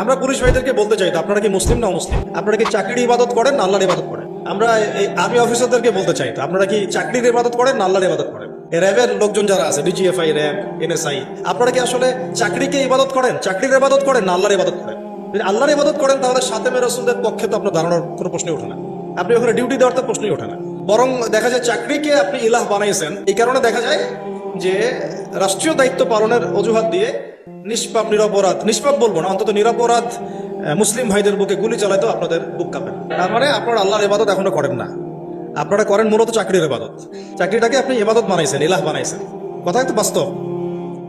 আমরা পুলিশ ভাইদেরকে বলতে চাই তো, আপনারা কি মুসলিম না মুসলিম আপনারা কি চাকরির ইবাদত করেন আল্লাহর ইবাদত করেন? আমরা এই আর্মি অফিসারদেরকে বলতে চাই তো, আপনারা কি চাকরির ইবাদত করেন আল্লাহর ইবাদত করেন? র্যাবের লোকজন যারা আছে ডিজিএফআই র্যাব এনএসআই আপনারা কি আসলে চাকরিকে ইবাদত করেন? চাকরির ইবাদত করেন না আল্লাহর ইবাদত করেন? যদি আল্লাহর ইবাদত করেন, তাহলে সাথে রসুলদের পক্ষে তো আপনার দাঁড়ানোর কোনো প্রশ্নই ওঠে না। আপনি ওখানে ডিউটি দেওয়ার তো প্রশ্নই ওঠে না। বরং দেখা যায় চাকরিকে আপনি ইলাহ বানাইছেন, এই কারণে দেখা যায় যে রাষ্ট্রীয় দায়িত্ব পালনের অজুহাত দিয়ে নিষ্পাপ, নিরপরাধ, নিষ্পাপ বলব না, অন্তত নিরপরাধ মুসলিম ভাইদের বুকে গুলি চালাইতেও আপনাদের বুক কাঁপে। তার মানে আপনারা আল্লাহর ইবাদত এখনও করেন না। আপনারা করেন মূলত চাকরির ইবাদত। চাকরিটাকে আপনি এবাদত বানাইছেন, ইলাহ বানাইছেন। কথা তো বাস্তব।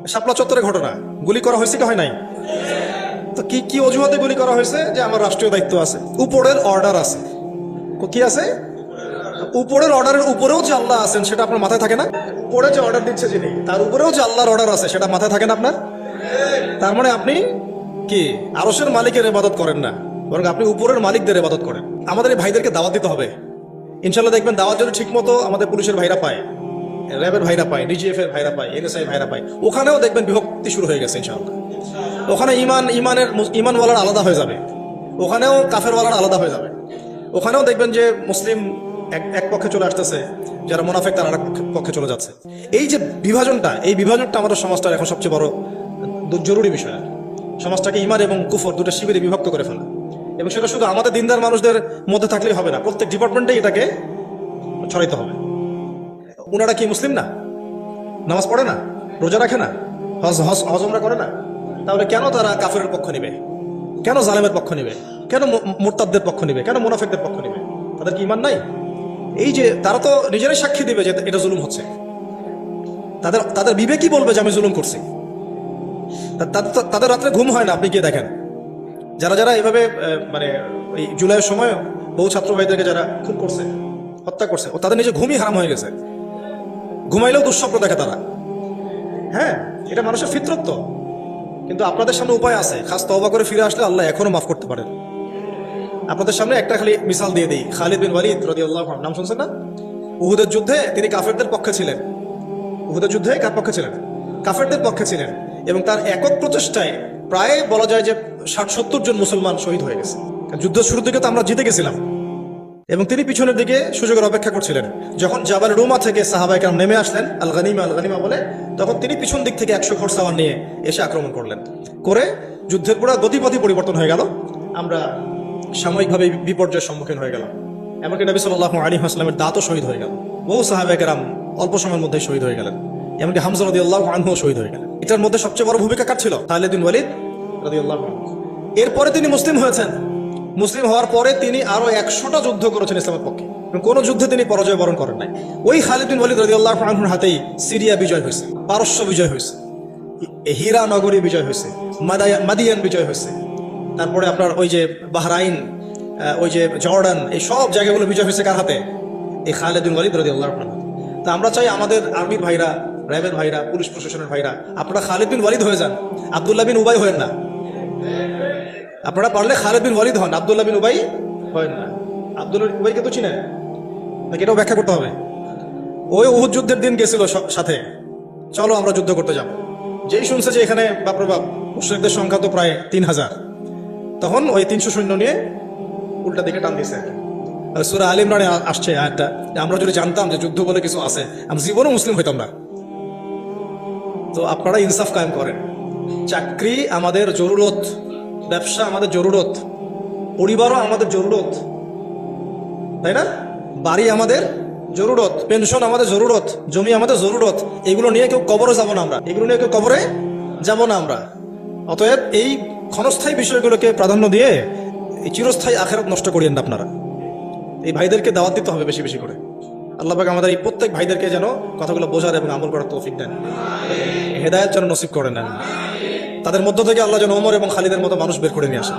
শাপলা চত্বরে ঘটনা। গুলি করা হয়েছে কি হয় নাই? তো কি কি অজুহাতে গুলি করা হয়েছে? যে আমার রাষ্ট্রীয় দায়িত্ব আছে। উপরের অর্ডার আছে। কি আছে? উপরের অর্ডারের উপরেও যে আল্লাহ আছেন, সেটা আপনার মাথায় থাকে না? উপরে যে অর্ডার দিচ্ছে যিনি, তার উপরেও যে আল্লাহর অর্ডার আছে, সেটা মাথায় থাকে না আপনার? তার মানে আপনি কি? আরসের মালিকের ইবাদত করেন না, বরং আপনি উপরের মালিকদের ইবাদত করেন। আমাদের এই ভাইদেরকে দাওয়াত দিতে হবে। ইনশাল্লাহ দেখবেন দাওয়াত যদি ঠিক মতো আমাদের পুলিশের ভাইরা পায়, র্যাবের ভাইরা পায়, ডিজিএফ এর ভাইরা পায়, এনএসআই ভাইরা পায়, ওখানেও দেখবেন বিভক্তি শুরু হয়ে গেছে ইনশাআল্লাহ। ওখানে ইমান, ইমানের ইমানওয়ালার আলাদা হয়ে যাবে। ওখানেও কাফেরওয়ালার আলাদা হয়ে যাবে। ওখানেও দেখবেন যে মুসলিম এক এক পক্ষে চলে আসতেছে, যারা মোনাফেক তারা আরেক পক্ষে- চলে যাচ্ছে। এই যে বিভাজনটা, এই বিভাজনটা আমাদের সমাজটার এখন সবচেয়ে বড় জরুরি বিষয়। সমাজটাকে ইমান এবং কুফর দুটো শিবিরে বিভক্ত করে ফেলা। এবং সেটা শুধু আমাদের দিনদার মানুষদের মধ্যে থাকলেই হবে না, প্রত্যেক ডিপার্টমেন্টেই এটাকে ছড়াইতে হবে। ওনারা কি মুসলিম না? নামাজ পড়ে না? রোজা রাখে না? হজ হজ হজমরা করে না? তাহলে কেন তারা কাফেরের পক্ষ নিবে? কেন জালেমের পক্ষ নিবে? কেন মোরতাদদের পক্ষ নিবে? কেন মুনাফেকদের পক্ষ নিবে? তাদের কি ইমান নাই? এই যে তারা তো নিজেরাই সাক্ষী দিবে যে এটা জুলুম হচ্ছে। তাদের তাদের বিবেকই বলবে যে আমি জুলুম করছি। তাদের রাত্রে ঘুম হয় না, আপনি গিয়ে দেখেন। যারা যারা এইভাবে মানে ওই জুলাইয়ের সময় বহু ছাত্র ভাইদেরকে যারা খুন করছে, হত্যা করছে, ও তাদের নিজে ঘুমই হারাম হয়ে গেছে। ঘুমাইলেও দুঃস্বপ্ন দেখে তারা। হ্যাঁ এটা মানুষের ফিতরত্ব। কিন্তু আপনাদের সামনে উপায় আছে। খাস তওবা করে ফিরে আসলে আল্লাহ এখনও মাফ করতে পারেন। আপনাদের সামনে একটা খালি মিসাল দিয়ে দিই। খালিদ বিন ওয়ালিদ রাদিয়াল্লাহু আনহু, নাম শুনছেন না? উহুদের যুদ্ধে তিনি কাফেরদের পক্ষে ছিলেন। উহুদের যুদ্ধে কার পক্ষে ছিলেন? কাফেরদের পক্ষে ছিলেন। এবং তার একক প্রচেষ্টায় প্রায় বলা যায় যে ষাট সত্তর জন মুসলমান শহীদ হয়ে গেছে। যুদ্ধের শুরুর দিকে তো আমরা জিতে গেছিলাম। এবং তিনি পিছনের দিকে সুযোগের অপেক্ষা করছিলেন। যখন জাবাল রুমা থেকে সাহাবাইকার নেমে আসলেন আল গানিমা আল গানিমা বলে, তখন তিনি পিছন দিক থেকে একশো ঘোড়সাওয়ার নিয়ে এসে আক্রমণ করলেন। করে যুদ্ধের পুরো গতিপথই পরিবর্তন হয়ে গেল। আমরা সাময়িকভাবে বিপর্যয়ের সম্মুখীন হয়ে গেলাম। এমনকি নবী সাল্লাহ আলী আসলামের দাঁতও শহীদ হয়ে গেল। বহু সাহাবেকেরাম অল্প সময়ের মধ্যে শহীদ হয়ে গেলেন। এমনকি হামজা রদি আল্লাহ আনহুও শহীদ হয়ে গেলেন। এটার মধ্যে সবচেয়ে বড় ভূমিকা কার ছিল? খালিদিন ওয়ালিদ রদি আল্লাহ এরপরে তিনি মুসলিম হয়েছেন। মুসলিম হওয়ার পরে তিনি আরও একশোটা যুদ্ধ করেছেন ইসলামের পক্ষে। কোনো যুদ্ধে তিনি পরাজয় বরণ করেন নাই। ওই খালিদ বিন ওয়ালিদ রাদিয়াল্লাহু আনহুর হাতেই সিরিয়া বিজয় হয়েছে, পারস্য বিজয় হয়েছে, হীরা নগরী বিজয় হয়েছে মাদায়া- মাদিয়ান বিজয় হয়েছে। তারপরে আপনার ওই যে বাহরাইন ওই যে জর্ডান, এই সব জায়গাগুলো বিজয় হয়েছে কার হাতে? এই খালিদ বিন ওয়ালিদ রাদিয়াল্লাহু আনহু। তা আমরা চাই আমাদের আর্মির ভাইরা, র্যাবের ভাইরা, পুলিশ প্রশাসনের ভাইরা, আপনারা খালিদ বিন ওয়ালিদ হয়ে যান। আব্দুল্লাহ বিন উবাই হয়েন না। আপনারা পারলে খালেদ বিন ওয়ালিদ হন, আব্দুল্লাহ বিন উবাই হয় না। আব্দুল্লাহ উবাইকে তো চিনেন? নাকি এটাও ব্যাখ্যা করতে হবে? ওই উহুদ যুদ্ধের দিন গেছিল সাথে। চলো আমরা যুদ্ধ করতে যাব। যেই শুনছে যে এখানে বাপরে বাপ মুশ্রিকদের সংখ্যা তো প্রায় তিন হাজার। তখন ওই তিনশো সৈন্য নিয়ে উল্টা দিকে টান দিয়েছে সুরা আল ইমরানে আ- আসছে একটা আমরা যদি জানতাম যে যুদ্ধ বলে কিছু আছে আমি জীবনও মুসলিম হইতাম না। তো আপনারা ইনসাফ কায়েম করেন। চাকরি আমাদের জরুরত, ব্যবসা আমাদের জরুরত, পরিবারও আমাদের জরুরত। তাই না? বাড়ি আমাদের জরুরত, পেনশন আমাদের জরুরত, জমি আমাদের জরুরত। এগুলো নিয়ে কেউ কবরে যাব না আমরা। এগুলো নিয়ে কেউ কবরে যাব না আমরা। অতএব এই ক্ষণস্থায়ী বিষয়গুলোকে প্রাধান্য দিয়ে এই চিরস্থায়ী আখেরাত নষ্ট করিয়েন না আপনারা। এই ভাইদেরকে দাওয়াত দিতে হবে বেশি বেশি করে। আল্লাহ পাক আমাদের এই প্রত্যেক ভাইদেরকে যেন কথাগুলো বোঝার এবং আমল করার তৌফিক দেন। হেদায়ত যেন নসিব করে নেন। তাদের মধ্য থেকে আল্লাহ যেন ওমর এবং খালিদের মতো মানুষ বের করে নিয়ে আসেন।